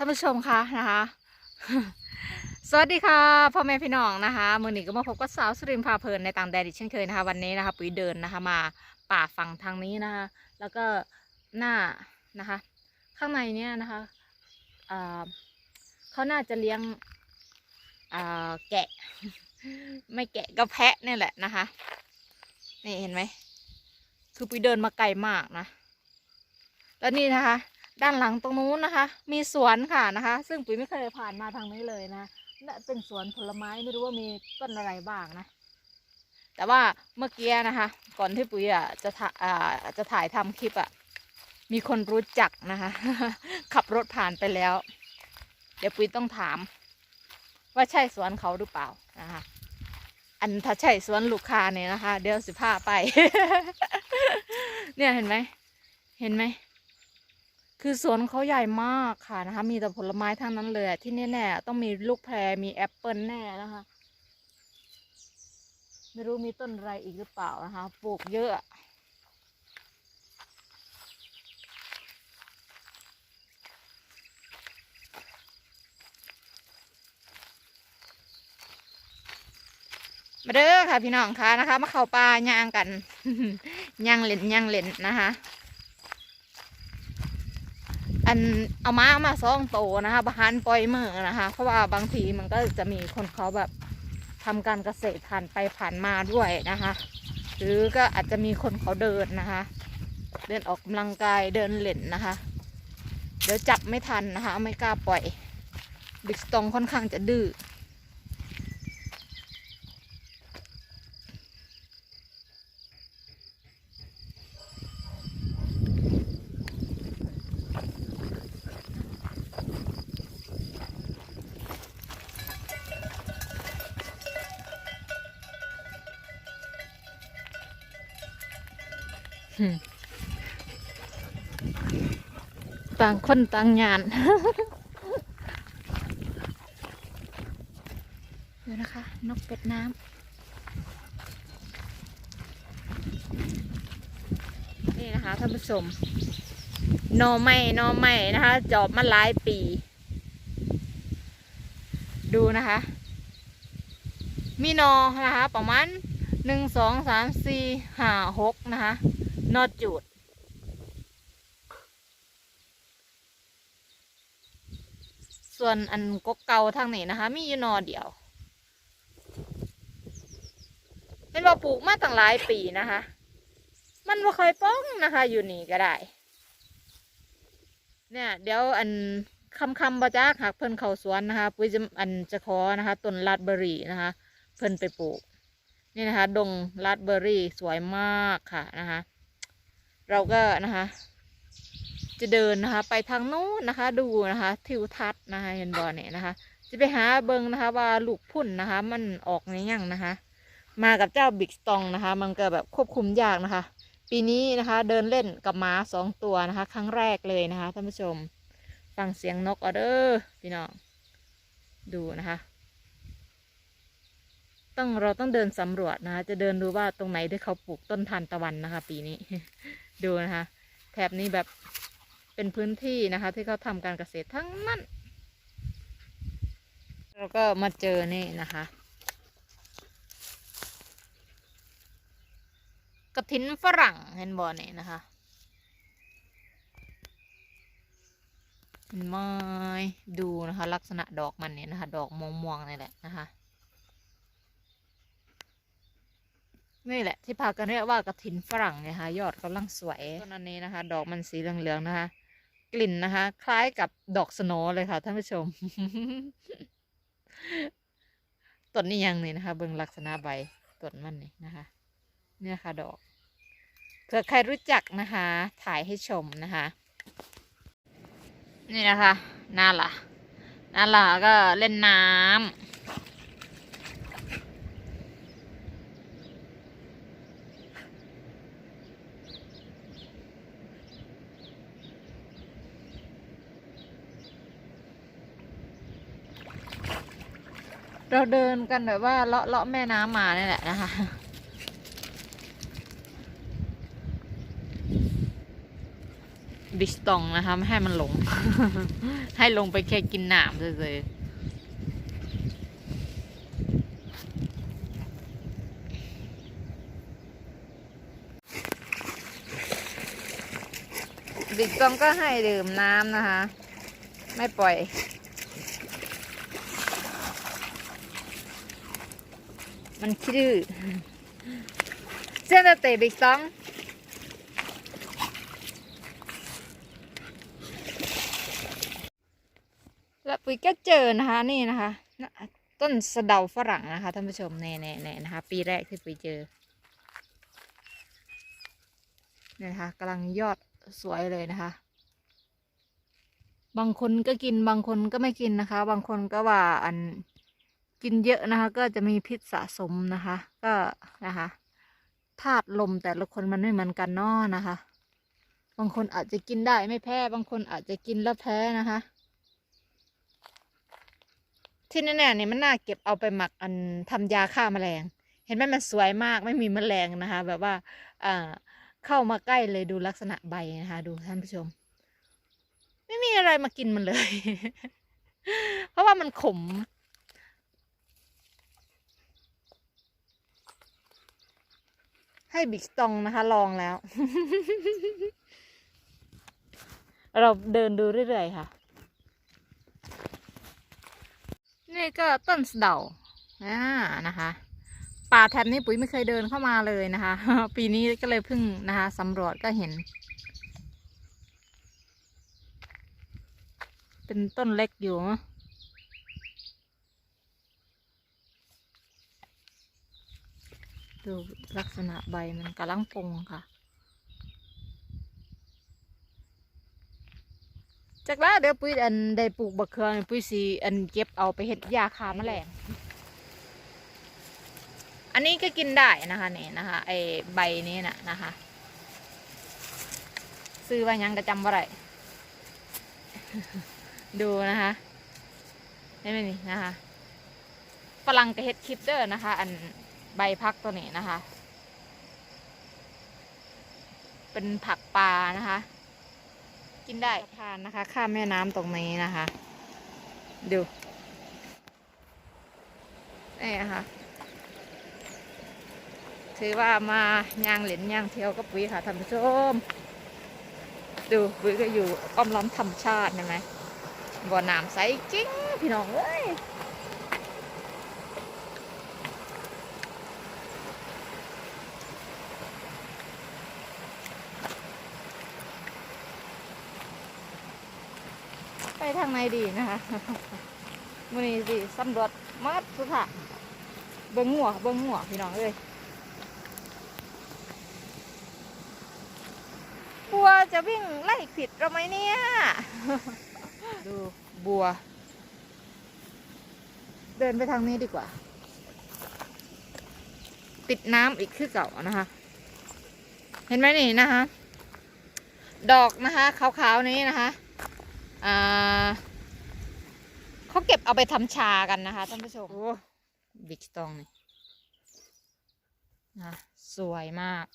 ท่านผู้ชมคะนะคะ สวัสดีค่ะพ่อแม่พี่น้องนะคะมือหนีก็มาพบกับสาวสุรินทร์พาเพลินในต่างแดนอีกเช่นเคยนะคะ วันนี้นะคะ ปุ๋ยเดินนะคะมาป่าฝั่งทางนี้นะคะ แล้วก็หน้านะคะ ข้างในเนี่ยนะคะเเขาน่าจะเลี้ยงแกะ ไม่แกะก็แพะเนี่ยแหละนะคะนี่เห็นไหมคือปุ๋ยเดินมาไกลมากนะ แล้วนี่นะคะ ด้านหลังตรงนู้นนะคะ มีสวนค่ะนะคะ ซึ่งปุ๋ยไม่เคยผ่านมาทางนี้เลยนะน่าเป็นสวนผลไม้ไม่รู้ว่ามีต้นอะไรบ้างนะ แต่ว่าเมื่อกี้นะคะ ก่อนที่ปุ๋ยอะจะถ่าอ่าจะถ่ายทำคลิปอะมีคนรู้จักนะคะ ขับรถผ่านไปแล้ว เดี๋ยวปุ๋ยต้องถาม ว่าใช่สวนเขาหรือเปล่านะคะอันถ้าใช่สวนลูกค้าเนี่ยนะคะ เดี๋ยวสิพาไป เนี่ยเห็นไหมเห็นไหม คือสวนเขาใหญ่มากค่ะนะคะ มีแต่ผลไม้ทั้งนั้นเลยอะที่แน่ต้องมีลูกแพรมีแอปเปิลแน่นะคะ ไม่รู้มีต้นอะไรอีกหรือเปล่านะคะ ปลูกเยอะมาเด้อค่ะพี่น้องค่ะนะคะ มาเข้าป่าย่างกันย่างเล่นย่างเล่นนะคะ อันเอาม้ามาซ่องโตนะคะบหันปล่อยมือนะคะ เพราะว่าบางทีมันก็จะมีคนเขาแบบทำการเกษตรผ่านไปผ่านมาด้วยนะคะ หรือก็อาจจะมีคนเขาเดินนะคะ เดินออกกำลังกายเดินเล่นนะคะ เดี๋ยวจับไม่ทันนะคะ ไม่กล้าปล่อย บิ๊กสตองค่อนข้างจะดื้อ ต่างคนต่างงานเดี๋ยวนะคะ นกเป็ดน้ำนี่นะคะท่านผู้ชมหนอไม่นอไม่นะคะ จอบมาหลายปี ดูนะคะ มีหนอนะคะ ประมาณหนึ่งสองสามสี่ห้าหกนะคะ นอจูดส่วนอันกกเก่าทางนี้นะคะ มีอยู่นอเดียวเป็นว่าปลูกมาตั้งหลายปีนะคะ มันว่าเคยป้องนะคะ อยู่นี่ก็ได้ เนี่ย เดี๋ยวอันคำคำบาจ้าหากเพิ่นเขาสวนนะคะปุ้ยจะอันจะขอนะคะต้นราดเบอร์รี่นะคะ เพิ่นไปปลูก นี่นะคะ ดงราดเบอร์รี่สวยมากค่ะนะคะ เราก็นะคะ จะเดินนะคะ ไปทางโน้นนะคะ ดูนะคะ ทิวทัศน์นะคะเห็นบอเนี่ยนะคะ จะไปหาเบิงนะคะ ว่าลูกพุ่นนะคะ มันออกในยังนะคะ มากับเจ้าบิ๊กสตองนะคะ มันก็แบบควบคุมยากนะคะ ปีนี้นะคะ เดินเล่นกับม้าสองตัวนะคะ ครั้งแรกเลยนะคะท่านผู้ชม ฟังเสียงนกเอาเด้อพี่น้องดูนะคะ ต้องเราต้องเดินสำรวจนะคะ จะเดินดูว่าตรงไหนที่เขาปลูกต้นทานตะวันนะคะ ปีนี้ ดูนะคะแถบนี้แบบเป็นพื้นที่นะคะ ที่เขาทำการเกษตรทั้งนั้น เราก็มาเจอนี่นะคะ กระถินฝรั่งเห็นบอเนี่ยนะคะเห็นไหมดูนะคะ ลักษณะดอกมันเนี่ยนะคะ ดอกม่วงๆนี่แหละนะคะ นี่แหละที่พากันเรียกว่ากระถินฝรั่งเนี่ยค่ะยอดกำลังสวยต้นอันนี้นะคะ ดอกมันสีเหลืองๆนะคะ กลิ่นนะคะ คล้ายกับดอกสโนเลยค่ะท่านผู้ชมต้นนี้ยังนี่นะคะ เบิ่งลักษณะใบต้นมันนี่นะคะ เนี่ยค่ะดอกเผื่อใครรู้จักนะคะ ถ่ายให้ชมนะคะ นี่นะคะน่าละน่าละก็เล่นน้ำ เราเดินกันแบบว่าเลาะเลาะแม่น้ำมาเนี่ยแหละนะคะดบิสตองนะคะไม่ให้มันหลง ให้ลงไปแค่กินน้ำเลยๆบิสตองก็ให้ดื่มน้ำนะคะ ไม่ปล่อย มันคิดื้อเส้นเตะบิสตองแล้วปุ๋ยก็เจอนะคะนี่นะคะ ต้นสะเดาฝรั่งนะคะท่านผู้ชมแน่ๆๆนะคะ ปีแรกที่ปุ๋ยเจอเนี่ยนะคะกำลังยอดสวยเลยนะคะ บางคนก็กินบางคนก็ไม่กินนะคะ บางคนก็ว่าอัน กินเยอะนะคะ ก็จะมีพิษสะสมนะคะ ก็นะคะธาตุลมแต่ละคนมันไม่เหมือนกันเนาะนะคะ บางคนอาจจะกินได้ไม่แพ้ บางคนอาจจะกินแล้วแพ้นะคะ ที่แน่ๆเนี่ยมันน่าเก็บเอาไปหมักอันทำยาฆ่าแมลง เห็นไหมมันสวยมากไม่มีแมลงนะคะ แบบว่าอ่าเข้ามาใกล้เลยดูลักษณะใบนะคะ ดูท่านผู้ชม ไม่มีอะไรมากินมันเลย เพราะว่ามันขม ให้บิ๊กสตองนะคะ ลองแล้ว เราเดินดูเรื่อยๆค่ะ นี่ก็ต้นสะเดาอ่านะคะ ป่าแถบนี้ปุ๋ยไม่เคยเดินเข้ามาเลยนะคะ ปีนี้ก็เลยเพิ่งนะคะสำรวจก็เห็น เป็นต้นเล็กอยู่ เนอลักษณะใบมันกำลังปงค่ะ จากแล้วเดี๋ยวปุ้ยอันได้ปลูกบักเขือนี่ปุ้ยสีอันเก็บเอาไปเห็ดยาคาแมลง อันนี้ก็กินได้นะคะนี่นะคะไอใบนี้น่ะนะคะ ซื้อว่ายังก็จำว่าไรดูนะคะเห็นไหมนี่นะคะฝรั่งกับเห็ดคลิปเดอร์นะคะ อัน ใบพักตัวนี้นะคะ เป็นผักปลานะคะ กินได้ทานนะคะ ข้ามแม่น้ำตรงนี้นะคะ ดูนี่นะคะถือว่ามาย่างเหรียญย่างเที่ยวกับปุ๋ยค่ะท่านผู้ชม ดูปุ๋ยก็อยู่อ้อมล้อมธรรมชาติเห็นไหมบ่อน้ำใสจริงพี่น้องเอ้ย ทางไหนดีนะคะมือนี้สิสำรวจมัดสุดค่ะเบิ้งหัวเบิ้งหัวพี่น้องเอ้ยบัวจะวิ่งไล่ผิดเราไหมเนี่ย ดูบัว เดินไปทางนี้ดีกว่า ติดน้ำอีกคือเก่านะคะ เห็นไหมนี่นะคะ ดอกนะคะขาวๆนี้นะคะ อ่าเขาเก็บเอาไปทำชากันนะคะท่านผู้ชมบิ๊กตองนี่นะสวยมาก